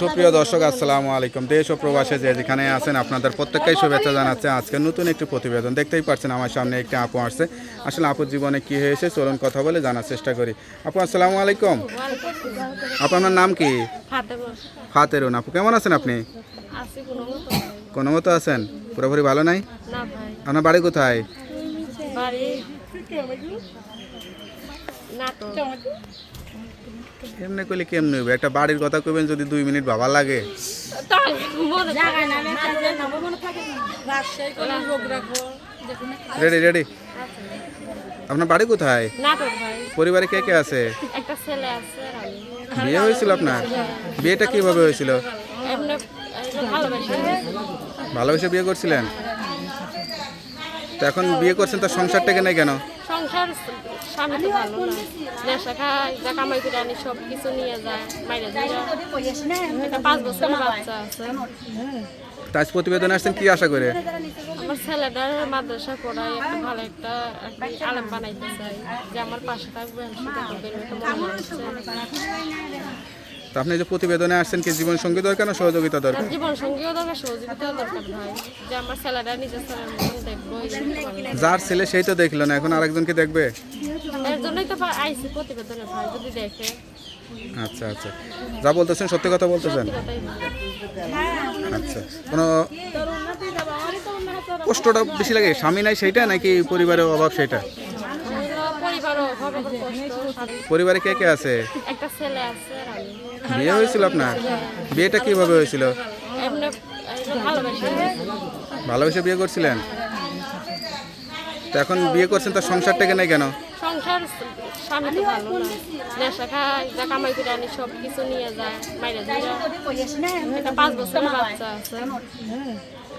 সুপ্রিয় দর্শক আসসালামু আলাইকুম। দেশ ও প্রবাসে যে যেখানে আছেন আপনাদের প্রত্যেককেই শুভেচ্ছা জানাচ্ছে। আজকে নতুন একটি প্রতিবেদন। দেখতেই পাচ্ছেন আমার সামনে একটি আপু আসছে। আসলে আপুর জীবনে কি হয়েছে চলুন কথা বলে জানার চেষ্টা করি। আপু আসসালামু আলাইকুম। আপু আপনার নাম কি? ফাতেরুন। আপু কেমন আছেন আপনি? কোনো মতো আছেন? পুরোপুরি ভালো নাই? আপনার বাড়ি কোথায়? বাড়ি এমনি করলে কেমনি হইবে একটা বাড়ির কথা কইবেন যদি দুই মিনিট ভাবা লাগে রেডি রেডি আপনার বাড়ি কোথায় পরিবারে কে কে আছে একটা ছেলে আছে আর বিয়ে হয়েছিল আপনার বিয়েটা কীভাবে হয়েছিল ভালোবেসে বিয়ে করছিলেন তো এখন বিয়ে করছেন তার সংসারটা থেকে নেই কেন সংসার স্বামী তো ভালো না। নেশা খায় যা কামাই করে আনি সব কিছু নিয়ে যায় মাইরে যায়। পাঁচ বছরের বাচ্চা আছে। তাজ প্রতিবেদন আসছেন কি আশা করে? আমার ছেলেটার মাদ্রাসা পড়ায় একটা ভালো একটা আলাম বানাইতে চাই যে আমার পাশে থাকবে সেটা করবে মনে হচ্ছে। তো আপনি যে প্রতিবেদনে আসছেন কি জীবন সঙ্গী দরকার না সহযোগিতা দরকার? জীবন সঙ্গীও দরকার সহযোগিতা দরকার ভাই। যে আমার ছেলেটা নিজের ছেলের মতন দেখব। যার ছেলে সেই তো দেখল না এখন আরেকজনকে দেখবে? এর জন্যই তো আইসি প্রতিবেদনে ভাই যদি দেখে। আচ্ছা আচ্ছা। যা বলতেছেন সত্যি কথা বলতেছেন? আচ্ছা কোনো কষ্টটা বেশি লাগে? স্বামী নাই সেইটা নাকি পরিবারের অভাব সেটা পরিবারে কে কে আছে? একটা ছেলে আছে আর আমি। বিয়ে হয়েছিল আপনার? বিয়েটা কীভাবে হয়েছিল? ভালোবাসি বিয়ে করছিলেন? তো এখন বিয়ে করছেন, তার সংসারটাকে নেই কেন? সংসার স্বামী তো ভালো না। নেশা খায় যা কামাই করে আনি সব কিছু নিয়ে যায় মাইরে পাঁচ বছরের বাচ্চা আছে।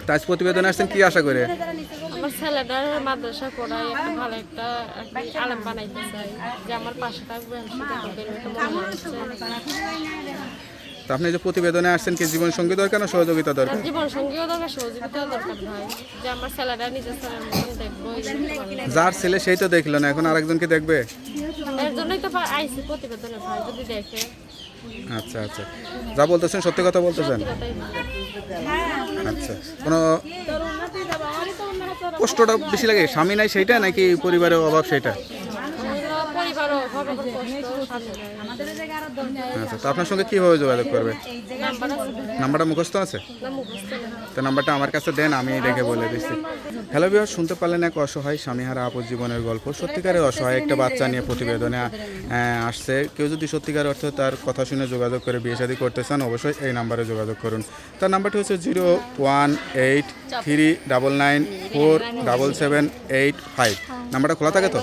তাজ প্রতিবেদনে আসছেন কি আশা করে? আমার ছেলেটার মাদ্রাসা পড়ায় একটা ভালো একটা আলেম বানাইতে চাই যে আমার পাশে থাকবে তো আপনি যে প্রতিবেদনে আসছেন কি জীবন সঙ্গী দরকার না সহযোগিতা দরকার? জীবন সঙ্গীও দরকার সহযোগিতা দরকার ভাই। যে আমার ছেলেটা নিজের ছেলের মতন দেখব। যার ছেলে সেই তো দেখল না এখন আরেকজনকে দেখবে? এর জন্যই তো পা- প্রতিবেদনে ভাই যদি দেখে। আচ্ছা আচ্ছা। যা বলতেছেন সত্যি কথা বলতেছেন? আচ্ছা। কোনো কষ্টটা বেশি লাগে? স্বামী নাই সেইটা নাকি পরিবারের অভাব সেটা আমরা পরিবারও অভাবে কষ্ট স্বামী নাই। আচ্ছা তো আপনার সঙ্গে কীভাবে যোগাযোগ করবে? নাম্বারটা মুখস্থ আছে? না তো নাম্বারটা আমার কাছে দেন আমি দেখে বলে দিচ্ছি। হ্যালো বিহার শুনতে পারলেন এক অসহায় স্বামীহারা আপদ জীবনের গল্প। সত্যিকারের অসহায় একটা বাচ্চা নিয়ে প্রতিবেদনে আসছে। কেউ যদি সত্যিকার অর্থ তার কথা শুনে যোগাযোগ করে বিয়ে শাদী করতে চান অবশ্যই এই নাম্বারে যোগাযোগ করুন। তার নাম্বারটি হচ্ছে zero one eight three double nine four double seven eight five. নাম্বারটা খোলা থাকে তো?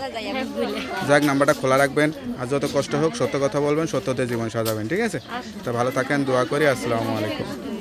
যাক, নাম্বারটা খোলা রাখবেন আর যত কষ্ট হোক সত্য কথা বলবেন, সত্যতে জীবন সাজাবেন, ঠিক আছে? তা ভালো থাকেন, দোয়া করি, আসসালামু আলাইকুম।